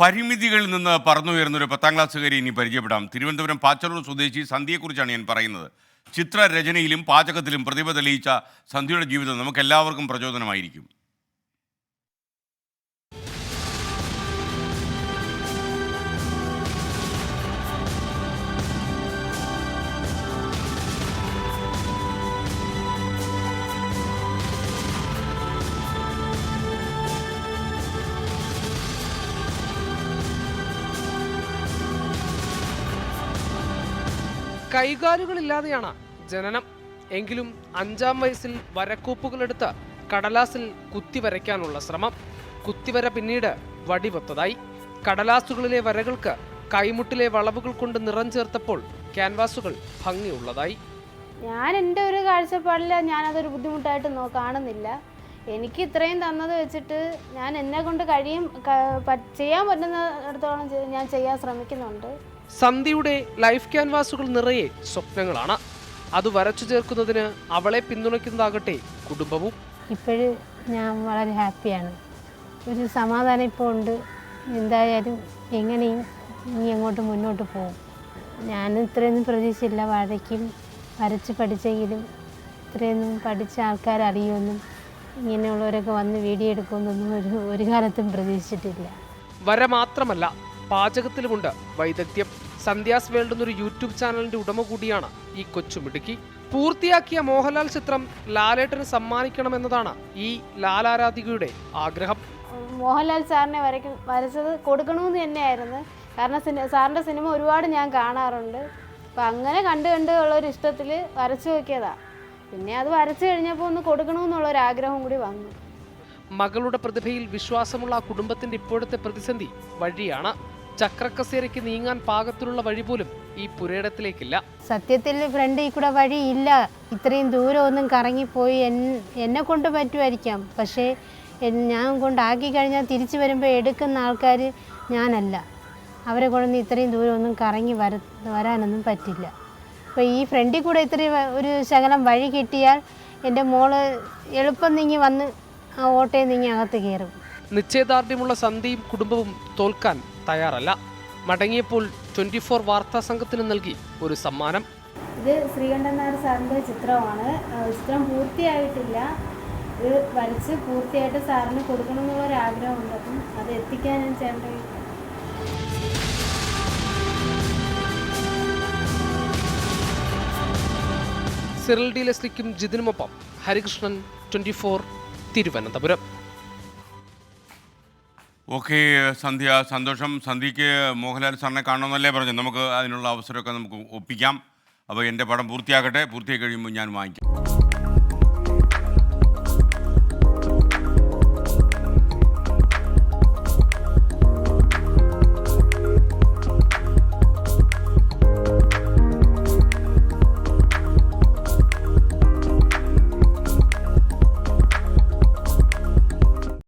പരിമിതികളിൽ നിന്ന് പറന്നുയർന്ന ഒരു പത്താം ക്ലാസ്സുകാരി ഇനി പരിചയപ്പെടാം. തിരുവനന്തപുരം പാച്ചലൂർ സ്വദേശി സന്ധ്യയെക്കുറിച്ചാണ് ഞാൻ പറയുന്നത്. ചിത്രരചനയിലും പാചകത്തിലും പ്രതിഭ തെളിയിച്ച സന്ധ്യയുടെ ജീവിതം നമുക്കെല്ലാവർക്കും പ്രചോദനമായിരിക്കും. കൈകാലുകളില്ലാതെയാണ് ജനനം. എങ്കിലും അഞ്ചാം വയസ്സിൽ വരക്കൂപ്പുകളെടുത്ത് കടലാസിൽ കുത്തിവരയ്ക്കാനുള്ള ശ്രമം കുത്തിവര പിന്നീട് വടിവത്തതായി. കടലാസുകളിലെ വരകൾക്ക് കൈമുട്ടിലെ വളവുകൾ കൊണ്ട് നിറം ചേർത്തപ്പോൾ ക്യാൻവാസുകൾ ഭംഗിയുള്ളതായി. ഞാൻ എന്റെ ഒരു കാഴ്ചപ്പാടിൽ ഞാനതൊരു ബുദ്ധിമുട്ടായിട്ട് നോ കാണുന്നില്ല. എനിക്ക് ഇത്രയും തന്നത് വെച്ചിട്ട് ഞാൻ എന്നെ കൊണ്ട് കഴിയും ചെയ്യാൻ പറ്റുന്നിടത്തോളം ഞാൻ ചെയ്യാൻ ശ്രമിക്കുന്നുണ്ട്. സന്ധ്യയുടെ ലൈഫ് ക്യാൻവാസുകൾ നിറയെ സ്വപ്നങ്ങളാണ്. അത് വരച്ചു ചേർക്കുന്നതിന് അവളെ പിന്തുണയ്ക്കുന്നതാകട്ടെ കുടുംബവും. ഇപ്പോഴും ഞാൻ വളരെ ഹാപ്പിയാണ്. ഒരു സമാധാനം ഇപ്പോൾ ഉണ്ട്. എന്തായാലും എങ്ങനെയും ഇനി അങ്ങോട്ട് മുന്നോട്ട് പോകും? ഞാൻ ഇത്രയൊന്നും പ്രതീക്ഷയില്ല വരയ്ക്കും വരച്ച് പഠിച്ചെങ്കിലും ഇത്രയൊന്നും പഠിച്ച ആൾക്കാർ അറിയുമെന്നും ഇങ്ങനെയുള്ളവരൊക്കെ വന്ന് വീഡിയോ എടുക്കുമെന്നൊന്നും ഒരു ഒരു കാലത്തും പ്രതീക്ഷിച്ചിട്ടില്ല. വര മാത്രമല്ല പാചകത്തിലുമുണ്ട് വൈദഗ്ധ്യം. സന്ധ്യാസ് വേൾഡ് എന്നൊരു യൂട്യൂബ് ചാനലിന്റെ ഉടമ കൂടിയാണ് ഈ കൊച്ചുമിടുക്കി പൂർത്തിയാക്കിയ മോഹൻലാൽ ചിത്രം ലാലേട്ടന് സമ്മാനിക്കണമെന്നതാണ് ഈ ലാലാരാധികയുടെ ആഗ്രഹം. മോഹൻലാൽ സാറിനെ വരയ്ക്കും വരച്ചത് കൊടുക്കണമെന്ന് തന്നെയായിരുന്നു. കാരണം സിനി സാറിന്റെ സിനിമ ഒരുപാട് ഞാൻ കാണാറുണ്ട്. അപ്പം അങ്ങനെ കണ്ട് കണ്ട് ഉള്ളൊരു ഇഷ്ടത്തിൽ വരച്ചു നോക്കിയതാണ് പിന്നെ അത് വരച്ചു കഴിഞ്ഞപ്പോൾ ഒന്ന് കൊടുക്കണമെന്നുള്ള ഒരു ആഗ്രഹം കൂടി വന്നു. മകളുടെ പ്രതിഭയിൽ വിശ്വാസമുള്ള ആ കുടുംബത്തിന്റെ ഇപ്പോഴത്തെ പ്രതിസന്ധി വഴിയാണ്. ചക്രക്കസേരയ്ക്ക് നീങ്ങാൻ പാകത്തിലുള്ള വഴി പോലും ഈ പുരയിടത്തിലേക്കില്ല. സത്യത്തിൽ ഫ്രണ്ടിൽ കൂടെ വഴി ഇല്ല. ഇത്രയും ദൂരം ഒന്നും കറങ്ങിപ്പോയി എന്നെ കൊണ്ട് പറ്റുമായിരിക്കാം. പക്ഷേ ഞാൻ കൊണ്ടാക്കി കഴിഞ്ഞാൽ തിരിച്ചു വരുമ്പോൾ എടുക്കുന്ന ആൾക്കാർ ഞാനല്ല. അവരെ കൊണ്ടൊന്നും ഇത്രയും ദൂരം ഒന്നും കറങ്ങി വര വരാനൊന്നും പറ്റില്ല. അപ്പോൾ ഈ ഫ്രണ്ടിൽ കൂടെ ഇത്രയും ഒരു ശകലം വഴി കിട്ടിയാൽ എന്റെ മോൾ എളുപ്പം നീങ്ങി വന്ന് ആ ഓട്ടയിൽ നീങ്ങി അകത്ത് കയറും. നിശ്ചയദാർഢ്യമുള്ള സന്ധ്യയും കുടുംബവും തോൽക്കാൻ തയ്യാറല്ല. മടങ്ങിയപ്പോൾ ട്വന്റി ഫോർ വാർത്താ സംഘത്തിന് നൽകി ഒരു സമ്മാനം. ഇത് ശ്രീകണ്ഠൻ നായർ സാറിന്റെ ചിത്രമാണ്. ചിത്രം പൂർത്തിയായിട്ടില്ല. ഇത് വരച്ച് പൂർത്തിയായിട്ട് സാറിന് കൊടുക്കണമെന്നുള്ള ആഗ്രഹമുണ്ട് അപ്പം അത് എത്തിക്കാൻ ഞാൻ ചേട്ടൻ സിറൽ ഡി ലെസ്ലിക്കും ജിതിനുമൊപ്പം Harikrishnan twenty four Thiruvananthapuram. Okay Sandhya സന്തോഷം. സന്ധ്യയ്ക്ക് മോഹൻലാൽ സാറിനെ കാണണമെന്നല്ലേ പറഞ്ഞു. നമുക്ക് അതിനുള്ള അവസരമൊക്കെ നമുക്ക് ഒപ്പിക്കാം. അപ്പോൾ എന്റെ പടം പൂർത്തിയാക്കട്ടെ പൂർത്തിയായി കഴിയുമ്പോൾ ഞാൻ വാങ്ങിക്കാം.